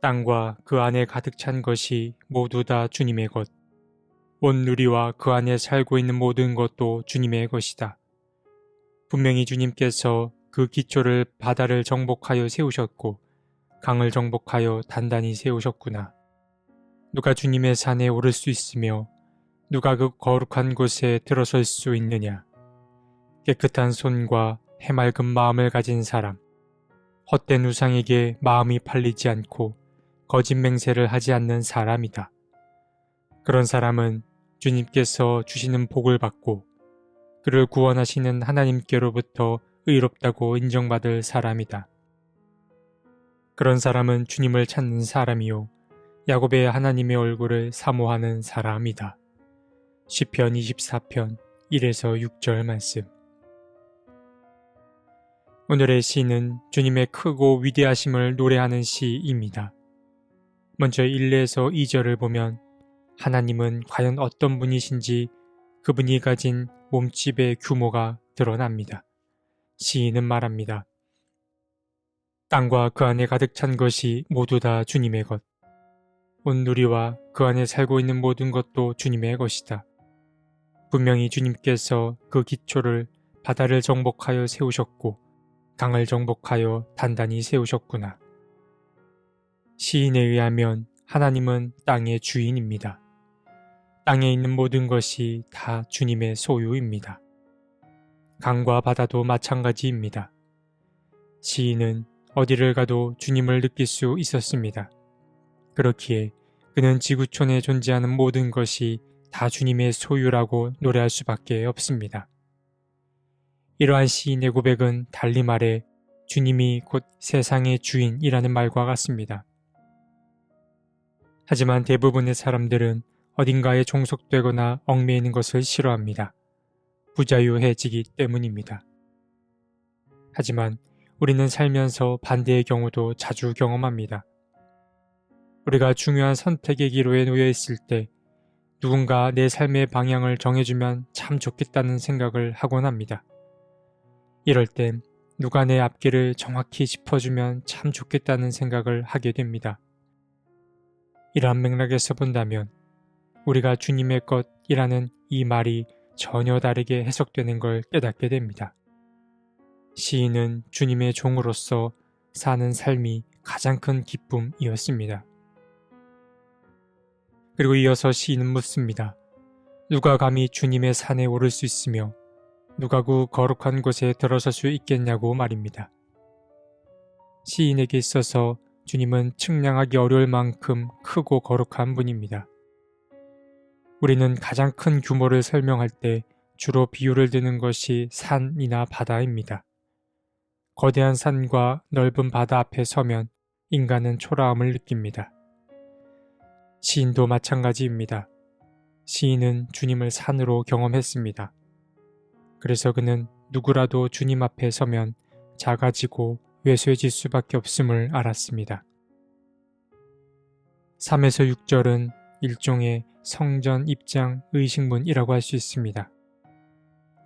땅과 그 안에 가득 찬 것이 모두 다 주님의 것. 온 누리와 그 안에 살고 있는 모든 것도 주님의 것이다. 분명히 주님께서 그 기초를 바다를 정복하여 세우셨고 강을 정복하여 단단히 세우셨구나. 누가 주님의 산에 오를 수 있으며 누가 그 거룩한 곳에 들어설 수 있느냐. 깨끗한 손과 해맑은 마음을 가진 사람. 헛된 우상에게 마음이 팔리지 않고 거짓 맹세를 하지 않는 사람이다. 그런 사람은 주님께서 주시는 복을 받고 그를 구원하시는 하나님께로부터 의롭다고 인정받을 사람이다. 그런 사람은 주님을 찾는 사람이요. 야곱의 하나님의 얼굴을 사모하는 사람이다. 시편 24편 1에서 6절 말씀. 오늘의 시는 주님의 크고 위대하심을 노래하는 시입니다. 먼저 1에서 2절을 보면 하나님은 과연 어떤 분이신지 그분이 가진 몸집의 규모가 드러납니다. 시인은 말합니다. 땅과 그 안에 가득 찬 것이 모두 다 주님의 것. 온 누리와 그 안에 살고 있는 모든 것도 주님의 것이다. 분명히 주님께서 그 기초를 바다를 정복하여 세우셨고 강을 정복하여 단단히 세우셨구나. 시인에 의하면 하나님은 땅의 주인입니다. 땅에 있는 모든 것이 다 주님의 소유입니다. 강과 바다도 마찬가지입니다. 시인은 어디를 가도 주님을 느낄 수 있었습니다. 그렇기에 그는 지구촌에 존재하는 모든 것이 다 주님의 소유라고 노래할 수밖에 없습니다. 이러한 시인의 고백은 달리 말해 주님이 곧 세상의 주인이라는 말과 같습니다. 하지만 대부분의 사람들은 어딘가에 종속되거나 얽매이는 것을 싫어합니다. 부자유해지기 때문입니다. 하지만 우리는 살면서 반대의 경우도 자주 경험합니다. 우리가 중요한 선택의 기로에 놓여 있을 때 누군가 내 삶의 방향을 정해주면 참 좋겠다는 생각을 하곤 합니다. 이럴 땐 누가 내 앞길을 정확히 짚어주면 참 좋겠다는 생각을 하게 됩니다. 이러한 맥락에서 본다면 우리가 주님의 것이라는 이 말이 전혀 다르게 해석되는 걸 깨닫게 됩니다. 시인은 주님의 종으로서 사는 삶이 가장 큰 기쁨이었습니다. 그리고 이어서 시인은 묻습니다. 누가 감히 주님의 산에 오를 수 있으며 누가 그 거룩한 곳에 들어설 수 있겠냐고 말입니다. 시인에게 있어서 주님은 측량하기 어려울 만큼 크고 거룩한 분입니다. 우리는 가장 큰 규모를 설명할 때 주로 비유를 드는 것이 산이나 바다입니다. 거대한 산과 넓은 바다 앞에 서면 인간은 초라함을 느낍니다. 시인도 마찬가지입니다. 시인은 주님을 산으로 경험했습니다. 그래서 그는 누구라도 주님 앞에 서면 작아지고 외소해질 수밖에 없음을 알았습니다. 3에서 6절은 일종의 성전 입장 의식문이라고 할 수 있습니다.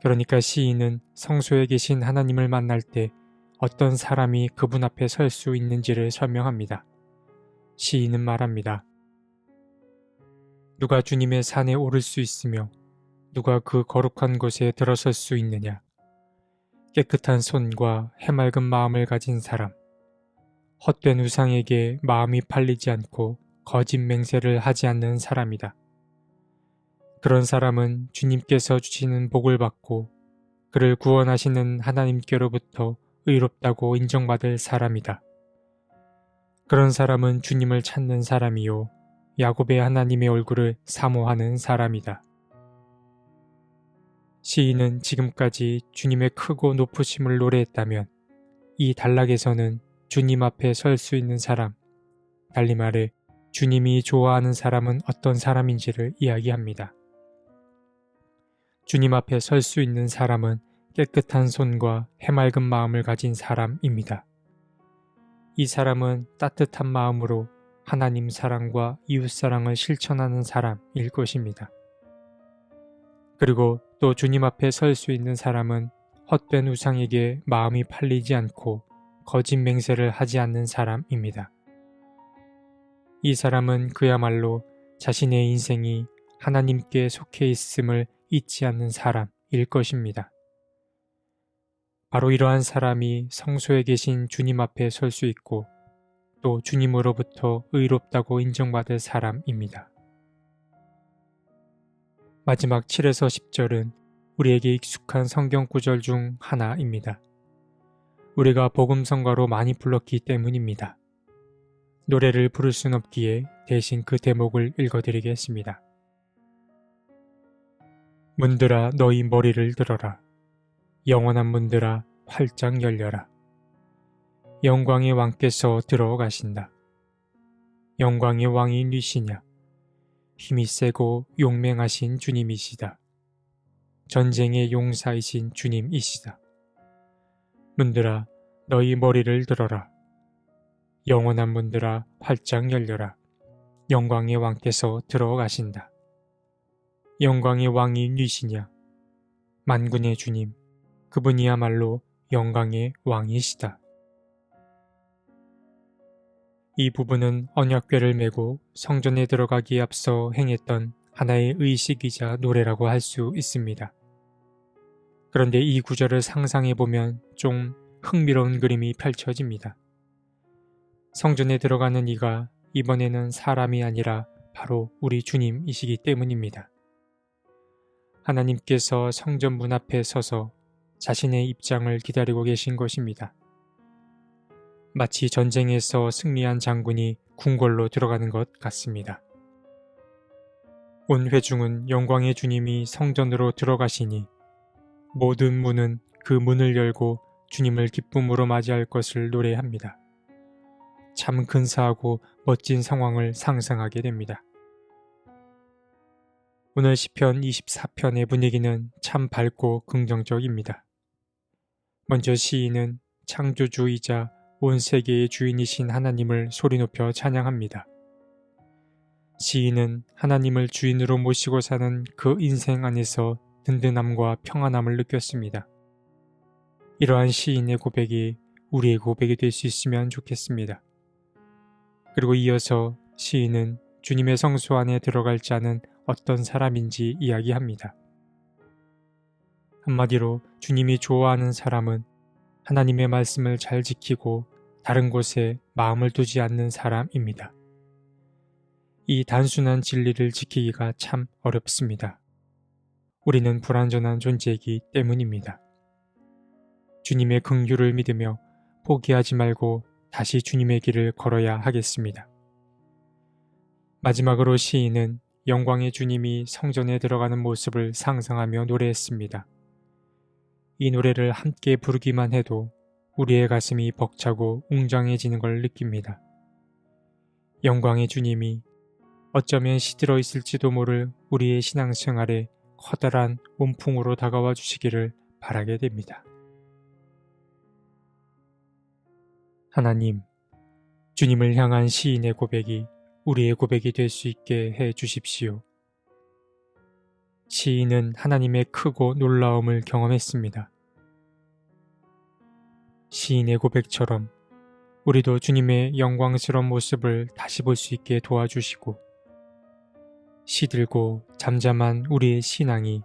그러니까 시인은 성소에 계신 하나님을 만날 때 어떤 사람이 그분 앞에 설 수 있는지를 설명합니다. 시인은 말합니다. 누가 주님의 산에 오를 수 있으며 누가 그 거룩한 곳에 들어설 수 있느냐? 깨끗한 손과 해맑은 마음을 가진 사람, 헛된 우상에게 마음이 팔리지 않고 거짓 맹세를 하지 않는 사람이다. 그런 사람은 주님께서 주시는 복을 받고 그를 구원하시는 하나님께로부터 의롭다고 인정받을 사람이다. 그런 사람은 주님을 찾는 사람이요. 야곱의 하나님의 얼굴을 사모하는 사람이다. 시인은 지금까지 주님의 크고 높으심을 노래했다면 이 단락에서는 주님 앞에 설 수 있는 사람, 달리 말해 주님이 좋아하는 사람은 어떤 사람인지를 이야기합니다. 주님 앞에 설 수 있는 사람은 깨끗한 손과 해맑은 마음을 가진 사람입니다. 이 사람은 따뜻한 마음으로 하나님 사랑과 이웃 사랑을 실천하는 사람일 것입니다. 그리고 또 주님 앞에 설 수 있는 사람은 헛된 우상에게 마음이 팔리지 않고 거짓 맹세를 하지 않는 사람입니다. 이 사람은 그야말로 자신의 인생이 하나님께 속해 있음을 잊지 않는 사람일 것입니다. 바로 이러한 사람이 성소에 계신 주님 앞에 설 수 있고 또 주님으로부터 의롭다고 인정받을 사람입니다. 마지막 7에서 10절은 우리에게 익숙한 성경 구절 중 하나입니다. 우리가 복음성가로 많이 불렀기 때문입니다. 노래를 부를 순 없기에 대신 그 대목을 읽어드리겠습니다. 문들아 너희 머리를 들어라. 영원한 문들아 활짝 열려라. 영광의 왕께서 들어가신다. 영광의 왕이 뉘시냐? 힘이 세고 용맹하신 주님이시다. 전쟁의 용사이신 주님이시다. 문들아 너희 머리를 들어라. 영원한 문들아 활짝 열려라. 영광의 왕께서 들어가신다. 영광의 왕이 뉘시냐? 만군의 주님, 그분이야말로 영광의 왕이시다. 이 부분은 언약궤를 메고 성전에 들어가기에 앞서 행했던 하나의 의식이자 노래라고 할 수 있습니다. 그런데 이 구절을 상상해 보면 좀 흥미로운 그림이 펼쳐집니다. 성전에 들어가는 이가 이번에는 사람이 아니라 바로 우리 주님이시기 때문입니다. 하나님께서 성전 문 앞에 서서 자신의 입장을 기다리고 계신 것입니다. 마치 전쟁에서 승리한 장군이 궁궐로 들어가는 것 같습니다. 온 회중은 영광의 주님이 성전으로 들어가시니 모든 문은 그 문을 열고 주님을 기쁨으로 맞이할 것을 노래합니다. 참 근사하고 멋진 상황을 상상하게 됩니다. 오늘 시편 24편의 분위기는 참 밝고 긍정적입니다. 먼저 시인은 창조주이자 온 세계의 주인이신 하나님을 소리 높여 찬양합니다. 시인은 하나님을 주인으로 모시고 사는 그 인생 안에서 든든함과 평안함을 느꼈습니다. 이러한 시인의 고백이 우리의 고백이 될 수 있으면 좋겠습니다. 그리고 이어서 시인은 주님의 성소 안에 들어갈 자는 어떤 사람인지 이야기합니다. 한마디로 주님이 좋아하는 사람은 하나님의 말씀을 잘 지키고 다른 곳에 마음을 두지 않는 사람입니다. 이 단순한 진리를 지키기가 참 어렵습니다. 우리는 불완전한 존재이기 때문입니다. 주님의 긍휼을 믿으며 포기하지 말고 다시 주님의 길을 걸어야 하겠습니다. 마지막으로 시인은 영광의 주님이 성전에 들어가는 모습을 상상하며 노래했습니다. 이 노래를 함께 부르기만 해도 우리의 가슴이 벅차고 웅장해지는 걸 느낍니다. 영광의 주님이 어쩌면 시들어 있을지도 모를 우리의 신앙생활에 커다란 온풍으로 다가와 주시기를 바라게 됩니다. 하나님, 주님을 향한 시인의 고백이 우리의 고백이 될 수 있게 해 주십시오. 시인은 하나님의 크고 놀라움을 경험했습니다. 시인의 고백처럼 우리도 주님의 영광스러운 모습을 다시 볼 수 있게 도와주시고 시들고 잠잠한 우리의 신앙이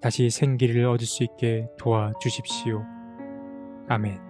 다시 생기를 얻을 수 있게 도와주십시오. 아멘.